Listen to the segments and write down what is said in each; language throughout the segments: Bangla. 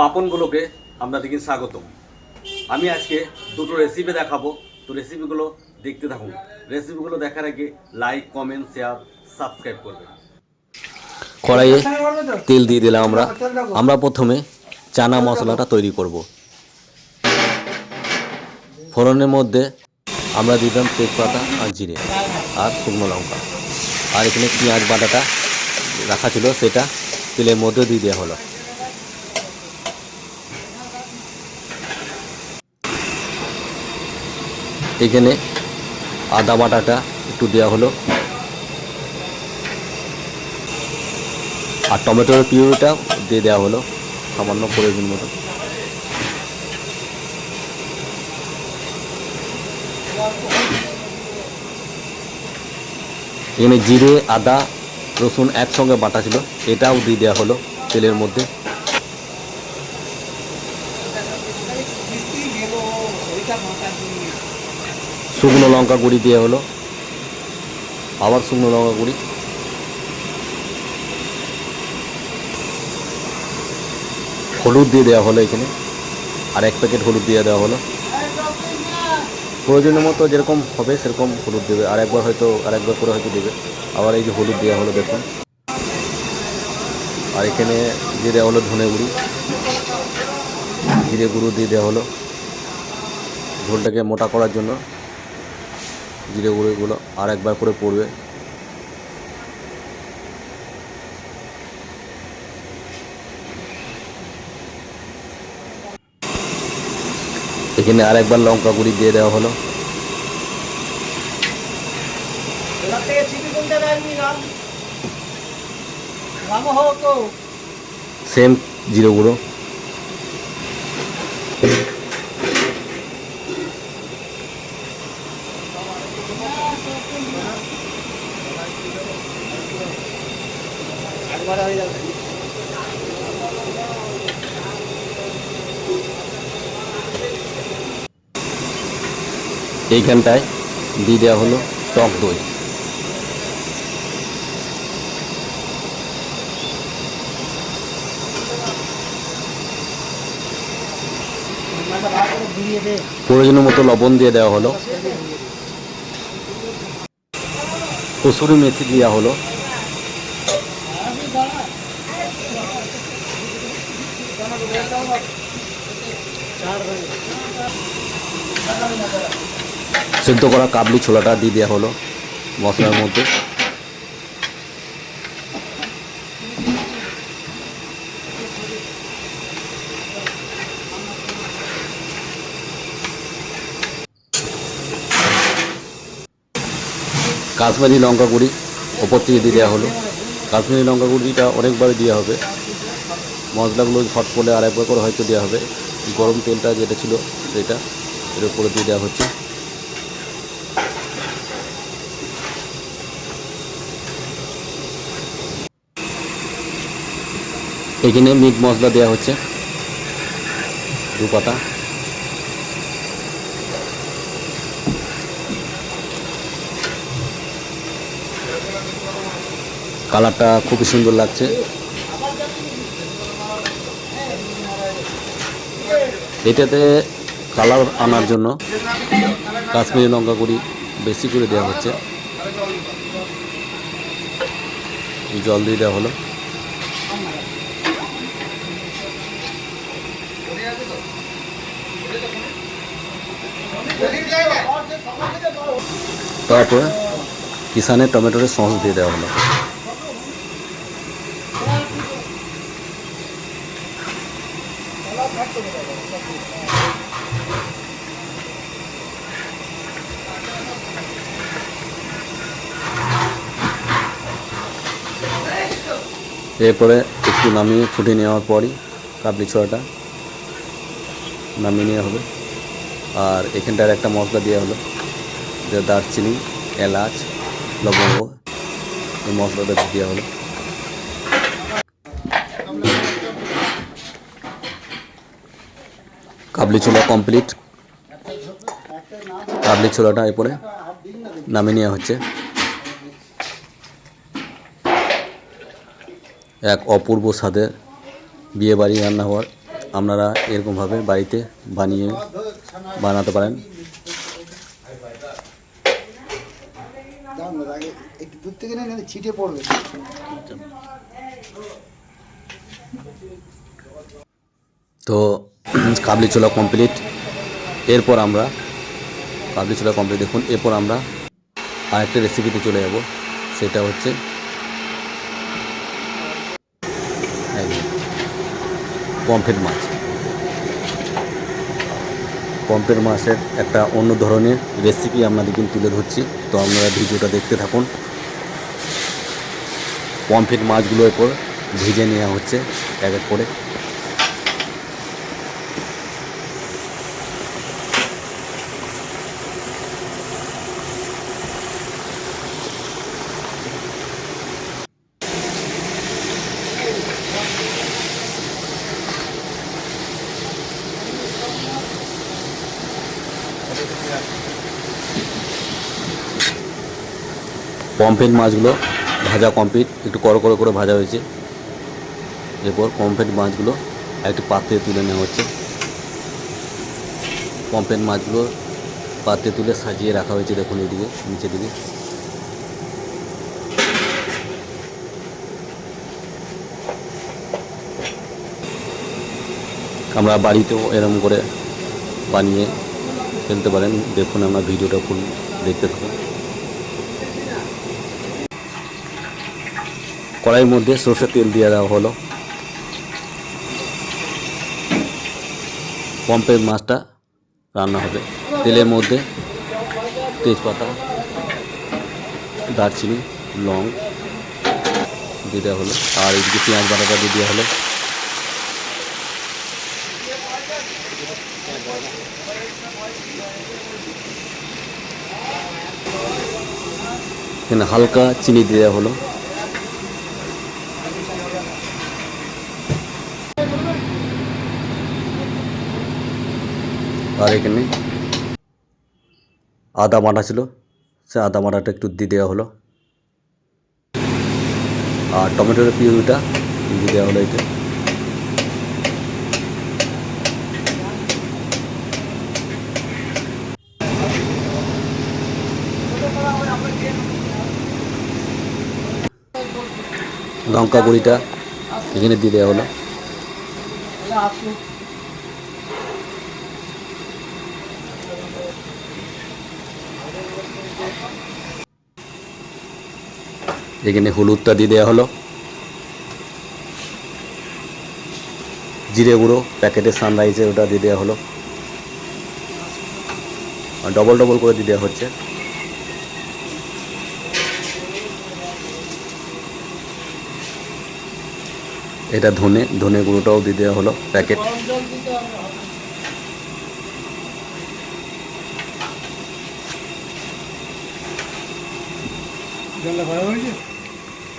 পাপনগুলোকে আপনাদেরকে স্বাগতম। আমি আজকে দুটো রেসিপি দেখাবো। তো রেসিপিগুলো দেখতে থাকুন। রেসিপিগুলো দেখার আগে লাইক কমেন্ট শেয়ার সাবস্ক্রাইব করবেন। কড়াইয়ে তেল দিয়ে দিলাম আমরা। আমরা প্রথমে চানা মশলাটা তৈরি করব। ফোড়নের মধ্যে আমরা দিলাম তেজপাতা আর জিরে আর শুকনো লঙ্কা। আর এখানে পেঁয়াজ বাটাটা রাখা ছিল সেটা তেলের মধ্যে দিয়ে দেওয়া হলো। এখানে আদা বাটাটা একটু দেওয়া হলো। আর টমেটোর পিউরিটা দিয়ে দেওয়া হলো, সামান্য প্রয়োজন মতো। এখানে জিরে, আদা, রসুন একসঙ্গে বাটা ছিল, এটাও দিয়ে দেওয়া হলো তেলের মধ্যে। শুকনো লঙ্কা গুঁড়ি দেওয়া হলো। আবার শুকনো লঙ্কা গুঁড়ি। হলুদ দিয়ে দেওয়া হলো এখানে। আর এক প্যাকেট হলুদ দিয়ে দেওয়া হলো। প্রয়োজনের মতো যেরকম হবে সেরকম হলুদ দেবে। আর একবার হয়তো, আর একবার করে হয়তো দেবে। আবার এই যে হলুদ দেওয়া হলো দেখুন। আর এখানে দিয়ে দেওয়া হলো ধনে গুঁড়ি। জিরে গুঁড়ো দিয়ে দেওয়া হলো। ঝোলটাকে মোটা করার জন্য। জিরে গুঁড়োগুলো আর একবার করে পড়বে। এখানে আর একবার লঙ্কা গুঁড়ি দিয়ে দেওয়া হলো। সেম জিরো গুঁড়ো। এইখানটায় দিয়ে দেওয়া হলো টক দই। প্রয়োজনের মতো লবণ দিয়ে দেওয়া হলো। কসুরি মেথি দেওয়া হলো। সেদ্ধ করা কাবলি ছোলাটা দিয়ে দেওয়া হলো মশলার মধ্যে। কাশ্মীরি লঙ্কা গুঁড়ি ওপর থেকে দিয়ে দেওয়া হলো। কাশ্মীরি লঙ্কা গুঁড়িটা অনেকবারই দেওয়া হবে। মশলাগুলো পড়লে আর একবার করে হয়তো দেওয়া হবে। গরম তেলটা যেটা ছিল সেটা এর উপরে দিয়ে দেওয়া হচ্ছে। এখানে মিট মশলা দেওয়া হচ্ছে। দু পাতা কালারটা খুবই সুন্দর লাগছে। এটাতে কালার আনার জন্য কাশ্মীরি লঙ্কা গুঁড়ি বেশি করে দেওয়া হচ্ছে। জল দিয়ে দেওয়া হলো। তারপর কিষানের টমেটোর সস দিয়ে দেওয়া হলো। এরপরে একটু নামিয়ে ফুটে নেওয়ার পরই কাবলি ছোড়াটা নামিয়ে নেওয়া হবে। আর এখানটার একটা মশলা দেওয়া হলো, যে দারচিনি, এলাচ, লবঙ্গ, এই মশলাটা দেওয়া হলো। কাবলি ছোলা কমপ্লিট। কাবলি ছোলাটা এরপরে নামিয়ে নেওয়া হচ্ছে। এক অপূর্ব স্বাদের বিয়ে বাড়ি রান্না হওয়ার আপনারা এরকমভাবে বাড়িতে বানিয়ে বানাতে পারেন। তো কাবলি ছোলা কমপ্লিট এরপর আমরা, কাবলি ছোলা কমপ্লিট দেখুন, এরপর আমরা আরেকটা রেসিপিতে চলে যাব। সেটা হচ্ছে পমফ্রেট মাছ। পমফ্রেট মাছের একটা অন্য ধরনের রেসিপি আপনাদের কিন্তু তুলে ধরছি। তো আপনারা ভিডিওটা দেখতে থাকুন। পমফ্রেট মাছগুলোর উপর ভেজে নেওয়া হচ্ছে, এক এক করে। পমফ্রেট মাছগুলো ভাজা কমপ্লিট। একটু করো করো করে ভাজা হয়েছে। এরপর পমফ্রেট মাছগুলো একটি পাত্রে তুলে নেওয়া হচ্ছে। পমফ্রেট মাছগুলো পাত্রে তুলে সাজিয়ে রাখা হয়েছে দেখুন এদিকে, নিচের দিকে। আমরা বাড়িতেও এরকম করে বানিয়ে ফেলতে পারেন। দেখুন, আমরা ভিডিওটা ফুল দেখতে থাকুন। কড়াইয়ের মধ্যে সর্ষের তেল দিয়ে দেওয়া হলো। পম্পের মাছটা রান্না হবে। তেলের মধ্যে তেজপাতা, দারচিনি, লং দিয়ে দেওয়া হলো। আর এদিকে পেঁয়াজ বাটাটা দিয়ে দেওয়া হলো। এখানে হালকা চিনি দেওয়া হলো। আর এখানে আদা বাটা ছিল, সে আদা মাটাটা একটু দিয়ে দেওয়া হলো। আর টমেটোর পিউরিটা দিয়ে দেওয়া হলো এটা লঙ্কা গুঁড়িটা এখানে দিয়ে দেওয়া হলো। এখানে হলুদটা দিয়ে দেওয়া হলো। জিরে গুঁড়ো প্যাকেটের সানরাইজের ওটা দিয়ে দেওয়া হলো। ডবল ডবল করে দিয়ে দেওয়া হচ্ছে। এটা ধনে ধনে গুঁড়োটাও দিয়ে দেওয়া হলো প্যাকেট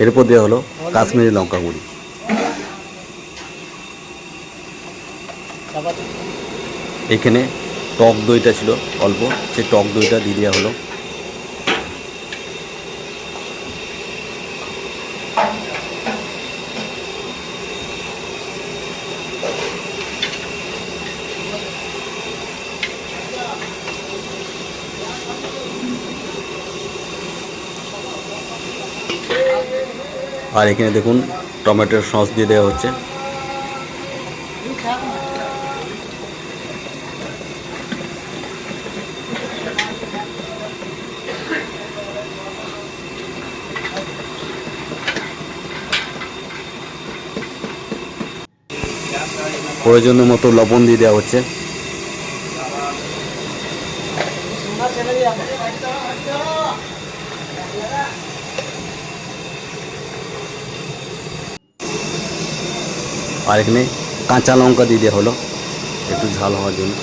এরপর দেওয়া হলো কাশ্মীরি লঙ্কা গুঁড়ি। এখানে টক দইটা ছিল, অল্প। সেই টক দইটা দিয়ে দেওয়া হলো। আর এখানে দেখুন টমেটোর সস দিয়ে দেওয়া হচ্ছে। প্রয়োজন মতো লবণ দিয়ে দেওয়া হচ্ছে। আর এখানে কাঁচা লঙ্কা দিয়ে দেওয়া হলো। একটু ঝাল হওয়ার জন্য।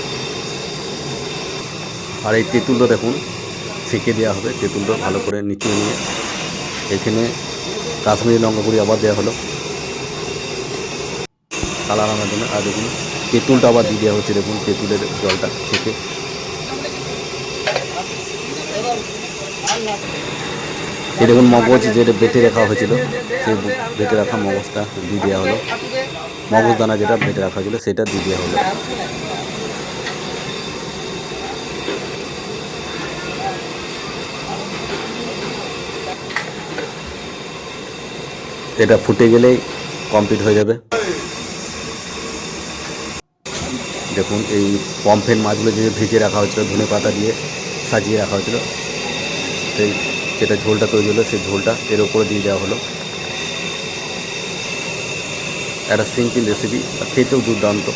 আর এই তেঁতুলটা দেখুন, ছেঁকে দেওয়া হবে। তেঁতুলটা ভালো করে নিচে নিয়ে এখানে কাশ্মীরি লঙ্কা গুঁড়ি আবার দেওয়া হলো। কালার আনার জন্য। আর দেখুন, তেঁতুলটা আবার দিয়ে দেওয়া হচ্ছে। দেখুন, তেঁতুলের জলটা ছেঁকে। এই দেখুন মগজ যেটা বেটে রাখা হয়েছিল, সেই বেটে রাখা মগজটা দিয়ে দেওয়া হলো। মগজদানা যেটা বেটে রাখা ছিল সেটা দিয়ে দেওয়া হলো। এটা ফুটে গেলেই কমপ্লিট হয়ে যাবে। দেখুন, এই পম্পের মাছগুলো যে ভেজে রাখা হয়েছিল, ধনে পাতা দিয়ে সাজিয়ে রাখা হয়েছিল, সেই যেটা ঝোলটা তৈরি হলো, সেই ঝোলটা এর উপরে দিয়ে দেওয়া হলো। একটা সিম্পল রেসিপি খেতেও দুর্দান্ত।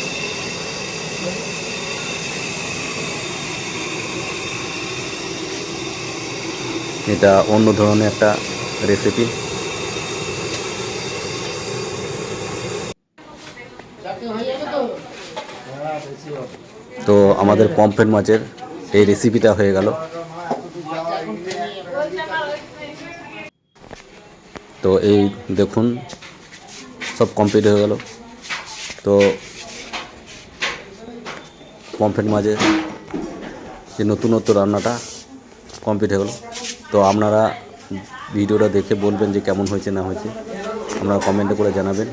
এটা অন্য ধরনের একটা রেসিপি তো আমাদের পম্পেট মাছের এই রেসিপিটা হয়ে গেল। তো এই দেখুন সব কমপ্লিট হয়ে গেল। তো পম্পেট মাঝে যে নতুনত্ব রান্নাটা কমপ্লিট হয়ে গেল। তো আপনারা ভিডিওটা দেখে বলবেন যে কেমন হয়েছে, না হয়েছে। আপনারা কমেন্টে করে জানাবেন।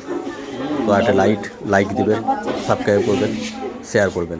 তো একটা লাইট লাইক দেবেন সাবস্ক্রাইব করবেন শেয়ার করবেন।